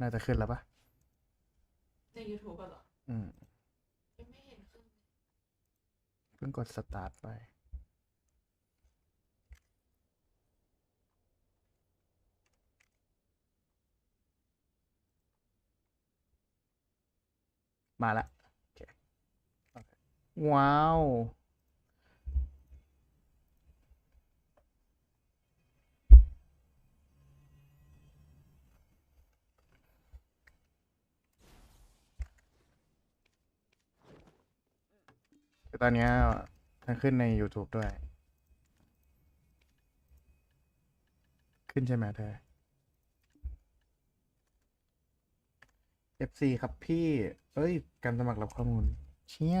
น่าจะขึ้นแล้วปะใน YouTube อะเหรออืมยังไม่เห็นขึ้นเลยเพิ่งกดสตาร์ทไป มาละ โอเคโอเคว้าว คือตอนนี้ยมันขึ้นใน YouTube ด้วย ขึ้นใช่ไหมเธอ FC ครับพี่ เอ้ย การสมัครรับข้อมูล เชี่ย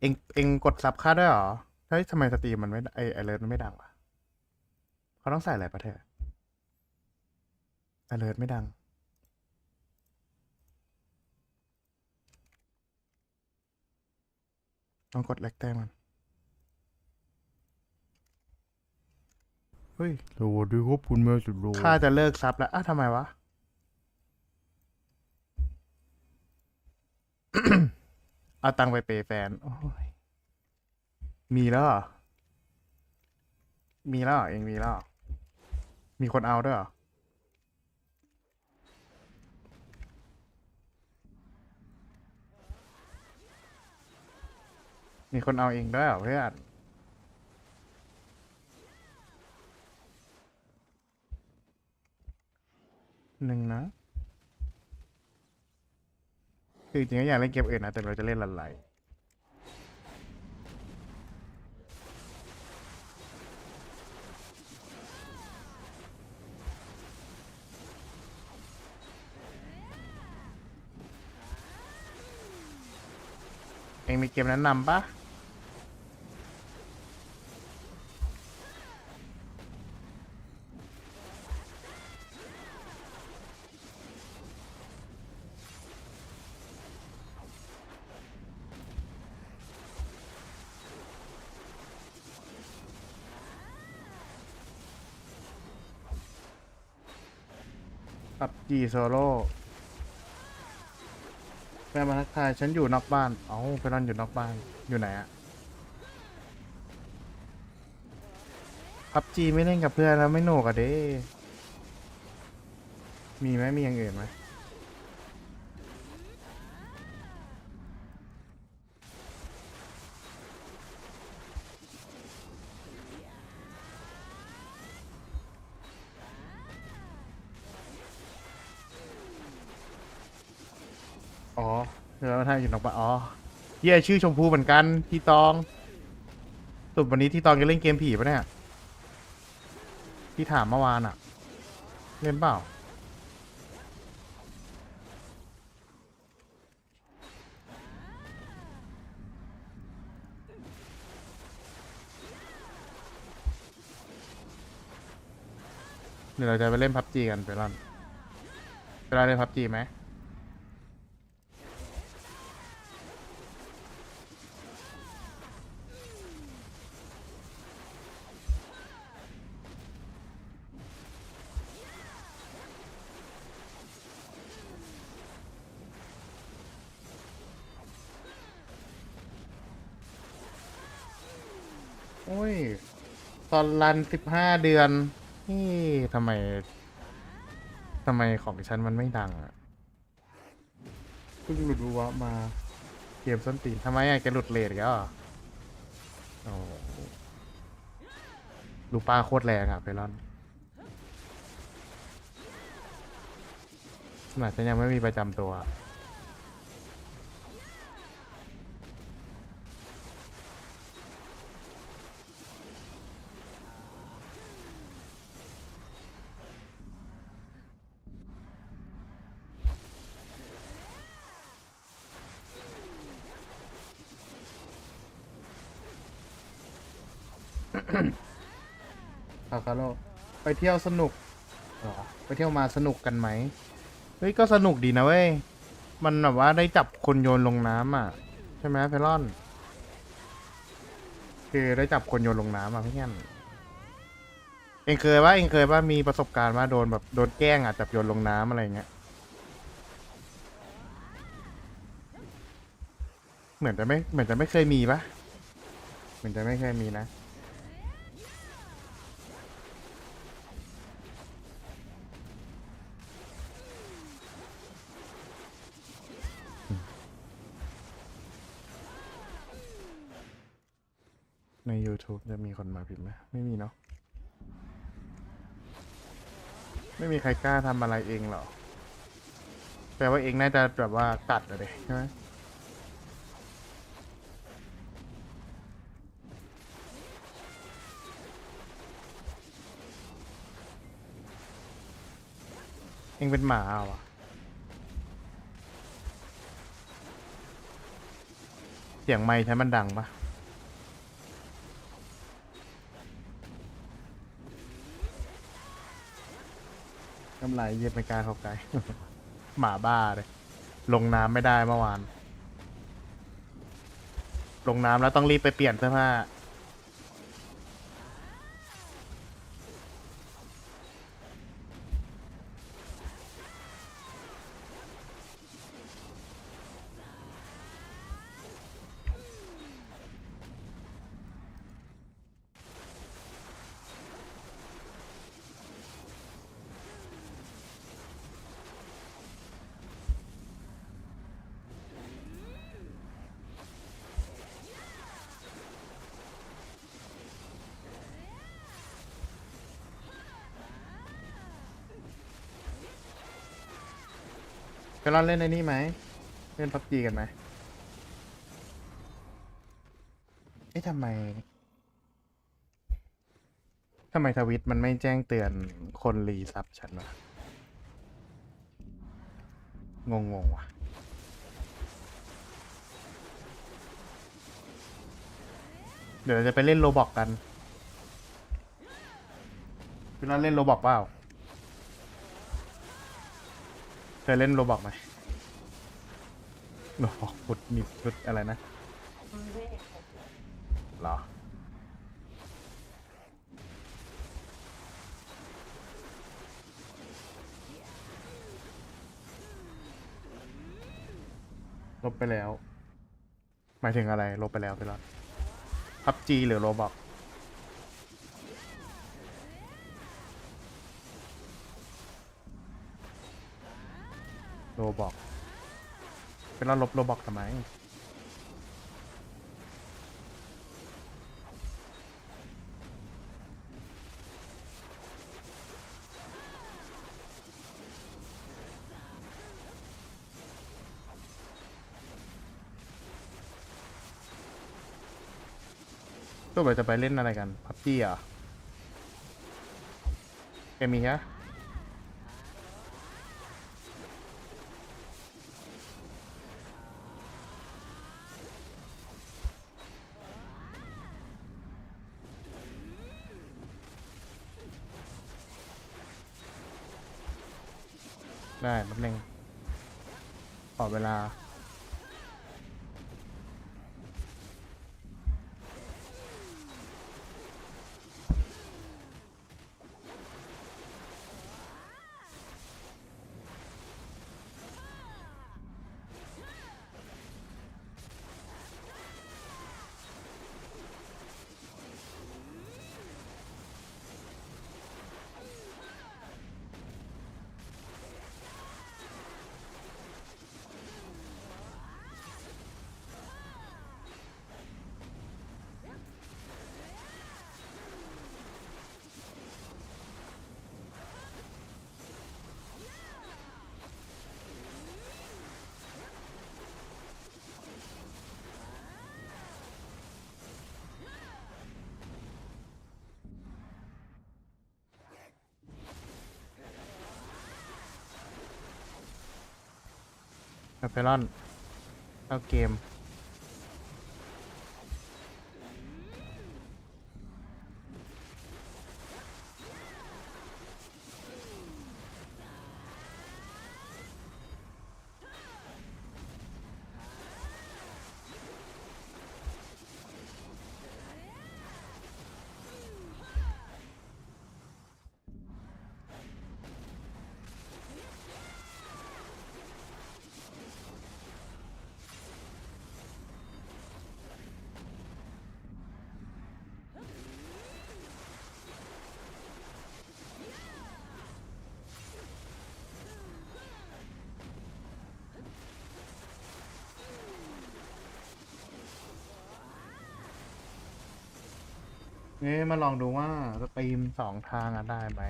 เองเองกดซับค่าด้วยเหรอเฮ้ยทำไมสตรีมมันไม่ไอไอเลิร์มันไม่ดังวะเขาต้องใส่อะไรปะเธอไอเลิร์ไม่ดัง ต้องกดแลกแต้มมันเฮ้ยสวัสดีครับคุณแม่สุดโลข้าจะเลิกซับแล้วอ้าวทำไมวะ เอาตังค์ไปเปย์แฟน โอ้ยมีแล้วเหรอมีแล้วเหรอเองมีแล้วเหรอมีคนเอาด้วยเหรอ มีคนเอาเองด้วยเหรอเพื่อนหนึ่งนะคือจริงก็อยากเล่นเกมอื่นนะแต่เราจะเล่นลันไลเองมีเกมแนะนำปะ กับจีโซโล่แม่มาทักทายฉันอยู่นอกบ้าน เอ้าไปนอนอยู่นอกบ้าน อยู่ไหนอะพับจีไม่เล่นกับเพื่อนแล้วไม่โหนกอะเด้ มีไหมมีอย่างอื่นไหม อ๋อ เดี๋ยวท่านอยู่นอกบ้านอ๋อเยี่ยชื่อชมพูเหมือนกันที่ตองสุดวันนี้ที่ตองจะเล่นเกมผีปะเนี่ยที่ถามเมื่อวานอะเล่นเปล่าเดี๋ยวเราจะไปเล่นพับจีกันไปร่อนไปร่อนเล่นพับจีไหม ตอนรันสิบห้าเดือนนี่ทำไมทำไมของฉันมันไม่ดังอะเพิ่งหลุดวะมา เกมส้นตีนทำไมอะแกหลุดเลทอีกแล้วเหรอโอ้ลูป้าโคตรแรงอะไปรอนขนาดฉันยังไม่มีประจำตัว คาคาโลไปเที่ยวสนุกเหรอไปเที่ยวมาสนุกกันไหมเฮ้ยก็สนุกดีนะเว้ย มันแบบว่าได้จับคนโยนลงน้ำอะ ใช่ไหมเพลอน คือได้จับคนโยนลงน้ำอะพี่แง่นเอองเคยว่าเองเคยว่ามีประสบการณ์ว่าโดนแบบโดนแกล้งอะจับโยนลงน้ำอะไรเงี้ย เหมือนจะไม่เหมือนจะไม่เคยมีปะเหมือนจะไม่เคยมีนะ YouTube จะมีคนมาพิมพ์ไหมไม่มีเนาะไม่มีใครกล้าทำอะไรเองหรอแปลว่าเองน่าจะแบบว่าตัดอะเดใช่ไหมเองเป็นหมาเหรอเสียงไม้ใช้มันดังปะ น้ำลายเย็บไม่กล้าเข้าใกล้ หมาบ้าเลย ลงน้ำไม่ได้เมื่อวาน ลงน้ำแล้วต้องรีบไปเปลี่ยนเสื้อผ้า ไปรอนเล่นในนี่ไหม เล่นพับจีกันไหมเอ๊ะทำไมทำไมทวิตมันไม่แจ้งเตือนคนรีซับฉันวะ งงงๆว่ะ เดี๋ยวเราจะไปเล่นโรบอกกันพี่รอนเล่นโรบอกเปล่า ยเล่นโรบอกไหมโรบอกพุดมีพุดอะไรนะหรอลบไปแล้ว หมายถึงอะไร ลบไปแล้วไปแล้วพับจีหรือโรบอก โรบอกเป็นเราลบโรบอกทำไมตัวเราจะไปเล่นอะไรกันพับจี้เหรอเกมมีฮะ ได้แป๊บนึงขอเวลา คาเฟลอนเข้าเกม เนี่ยมาลองดูว่าสตรีมสองทางอะได้ไหม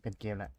เป็นเกมแหละ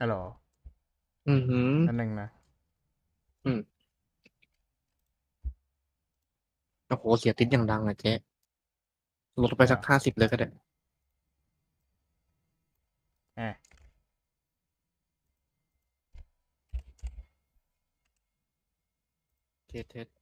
ฮัลโหลอือหือนั่นหนึ่งนะโอ้โหเสียติดอย่างดังอะเจ๊ลดไปสักห้าสิบเลยก็ได้แอะเทสเทส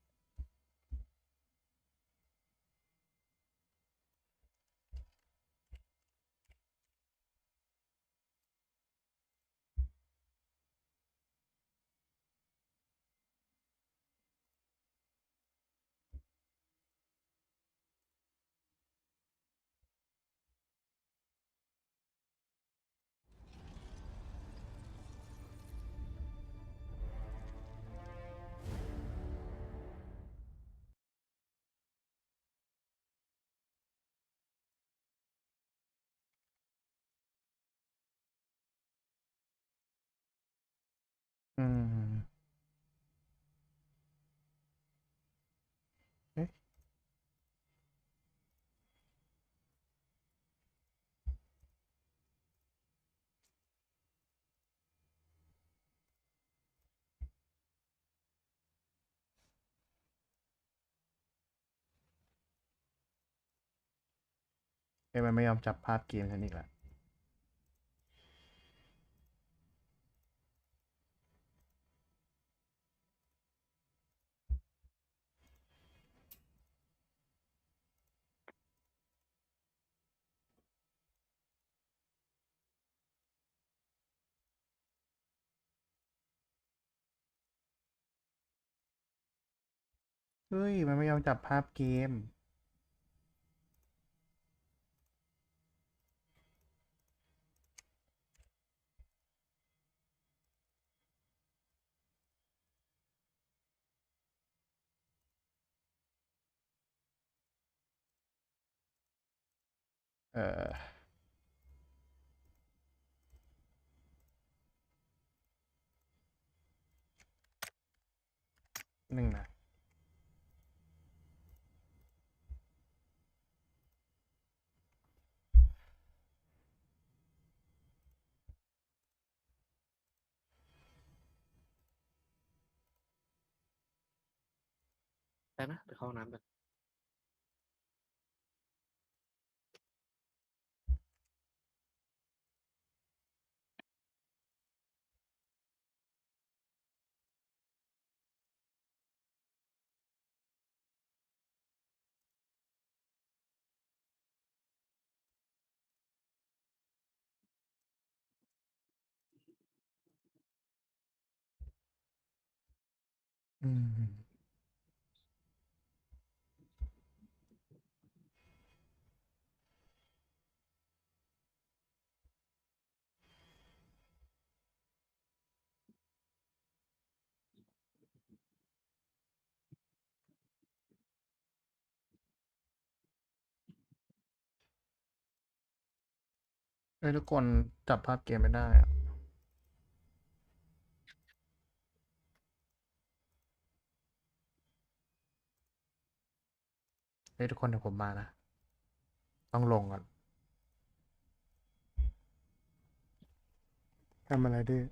อืมเอ๊ะเอ้ยมันไม่ยอมจับภาพเกมฉันอีกแล้ว เฮ้ย มันไม่ยอมจับภาพเกม เออหนึ่งนะ ได้ไหมไปเข้าห้องน้ำกันอืมเอ้ยทุกคนจับภาพเกมไม่ได้อะเฮ้ยทุกคนเดี๋ยวผมมานะ ต้องลงก่อนทำอะไรดื้อ